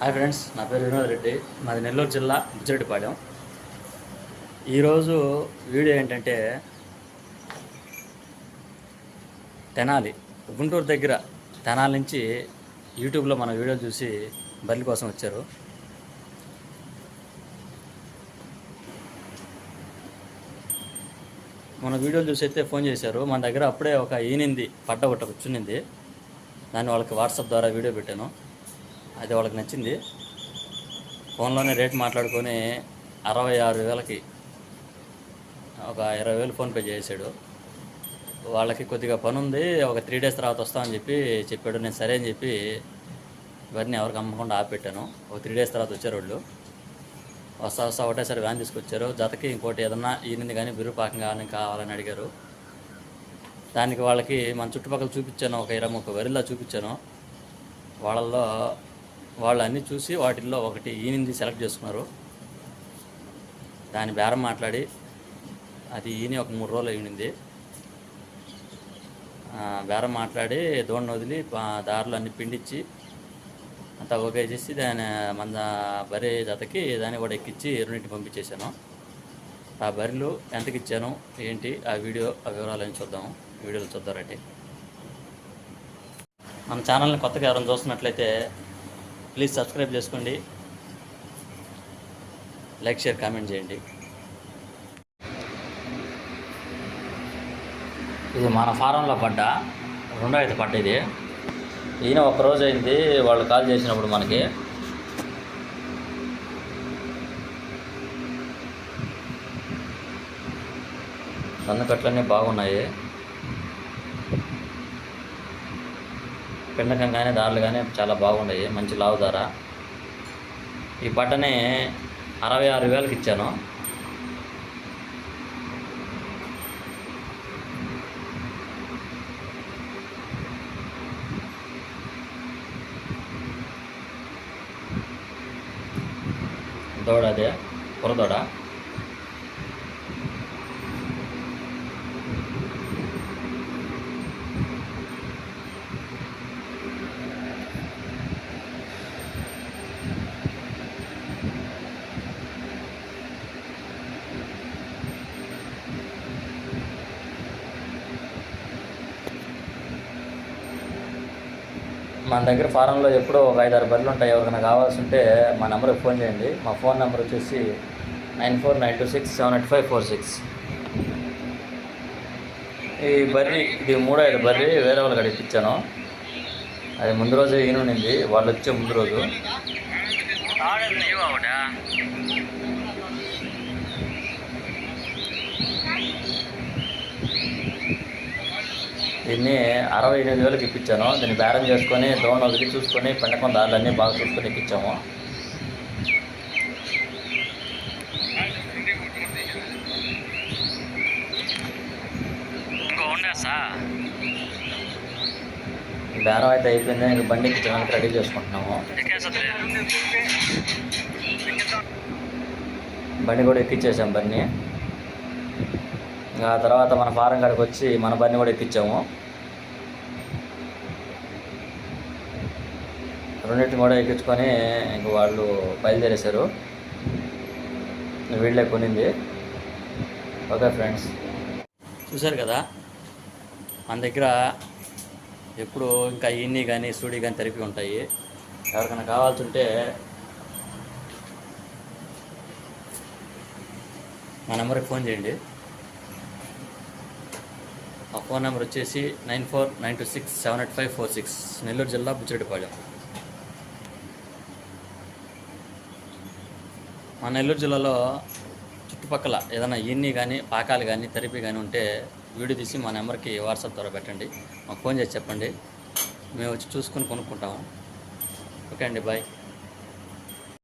Hi friends నా పేరు వినోద్ రెడ్డి. మాది నెల్లూరు జిల్లా బుజ్జిరెడ్డిపాలెం. ఈరోజు వీడియో ఏంటంటే తెనాలి గుంటూరు దగ్గర తెనాలి నుంచి యూట్యూబ్లో మన వీడియో చూసి బర్రెల కోసం వచ్చారు. మన వీడియోలు చూసి అయితే ఫోన్ చేశారు. మన దగ్గర అప్పుడే ఒక ఈనింది పడ్డ ఒకటి కూర్చునింది. దాన్ని వాళ్ళకి వాట్సాప్ ద్వారా వీడియో పెట్టాను. అది వాళ్ళకి నచ్చింది. ఫోన్లోనే రేట్ మాట్లాడుకొని అరవై ఆరు వేలకి ఒక ఇరవై వేలు ఫోన్పే చేసాడు. వాళ్ళకి కొద్దిగా పని ఉంది ఒక త్రీ డేస్ తర్వాత వస్తామని చెప్పి చెప్పాడు. నేను సరే అని చెప్పి ఇవన్నీ ఎవరికి అమ్మకుండా ఆపెట్టాను. ఒక త్రీ డేస్ తర్వాత వచ్చారు వాళ్ళు. వస్తా వస్తా ఒకటేసారి వ్యాన్ తీసుకొచ్చారు. జతకి ఇంకోటి ఏదన్నా ఈనింది కానీ బిరుపాకం కానీ కావాలని అడిగారు. దానికి వాళ్ళకి మన చుట్టుపక్కల చూపించాను. ఒక ఇరవై ముప్పై వరిలా చూపించాను. వాళ్ళల్లో వాళ్ళు అన్నీ చూసి వాటిల్లో ఒకటి ఈయనది సెలెక్ట్ చేసుకున్నారు. దాని బేరం మాట్లాడి అది ఈయన ఒక మూడు రోజులు ఈనింది బేరం మాట్లాడి దోణ్ణి వదిలి దారిలో అన్ని పిండిచ్చి అంతా ఓకే చేసి దాని మన బరి జతకి దాన్ని కూడా ఎక్కించి రెండింటి పంపించేశాను. ఆ బరిలు ఎంతకి ఇచ్చాను ఏంటి ఆ వీడియో ఆ వివరాలని చూద్దాం. వీడియోలు చూద్దారండి మన ఛానల్ని కొత్తగా ఎవరైనా చూస్తున్నట్లయితే ప్లీజ్ సబ్స్క్రైబ్ చేసుకోండి. లైక్ షేర్ కామెంట్ చేయండి. ఇది మన ఫారంలో పడ్డ రెండో అయితే పడ్డ ఇది. ఈయన ఒక రోజు అయింది వాళ్ళు కాల్ చేసినప్పుడు మనకి. సన్నకట్లన్నీ బాగున్నాయి. పిండకం కానీ దారులు కానీ చాలా బాగున్నాయి మంచి లావు ధర. ఈ పట్టని అరవై ఆరు వేలకు ఇచ్చాను. దూడ అదే పురదోడ. మన దగ్గర ఫారంలో ఎప్పుడో ఒక ఐదారు బర్రెలు ఉంటాయి. ఎవరికైనా కావాల్సి ఉంటే మా నెంబర్కి ఫోన్ చేయండి. మా ఫోన్ నెంబర్ వచ్చేసి nine four nine two six seven eight five four six. ఈ బర్రీ ఇది మూడో ఐదు బర్రీ వేరే వాళ్ళకి అడిగిపించాను అది ముందు రోజు ఈనుండింది. వాళ్ళు వచ్చే ముందు రోజు. దీన్ని అరవై ఎనిమిది వేలకు ఇప్పించాను. దీన్ని బేరం చేసుకొని దోణ వదిలి చూసుకొని పెండకం దారులన్నీ బాగా చూసుకొని ఎక్కించాము బేరం అయితే అయిపోయింది. ఇంక బండి ఎక్కించడానికి రెడీ చేసుకుంటున్నాము. బండి కూడా ఎక్కించేసాం బండి. ఆ తర్వాత మన ఫారం కాడికి వచ్చి మన బండి కూడా ఎక్కించాము. రెండింటిని కూడా ఎక్కించుకొని ఇంక వాళ్ళు బయలుదేరేశారు. వీళ్ళే కొనింది. Okay friends. చూశారు కదా? మన దగ్గర ఎప్పుడు ఇంకా ఇన్ని కానీ సూడి కానీ తరిపి ఉంటాయి. ఎవరికైనా కావాల్సి ఉంటే మా నెంబర్కి ఫోన్ చేయండి. మా ఫోన్ నెంబర్ వచ్చేసి nine four nine two six seven eight five four six. Nellore జిల్లా బుచ్చిరెడ్డిపాళెం మా నెల్లూరు జిల్లాలో చుట్టుపక్కల ఏదైనా ఈన్ని కానీ పాకాలు కానీ థెరపీ కానీ ఉంటే వీడియో తీసి మా నెంబర్కి వాట్సాప్ ద్వారా పెట్టండి. మాకు ఫోన్ చేసి చెప్పండి. మేము వచ్చి చూసుకొని కొనుక్కుంటాము. ఓకే అండి బాయ్.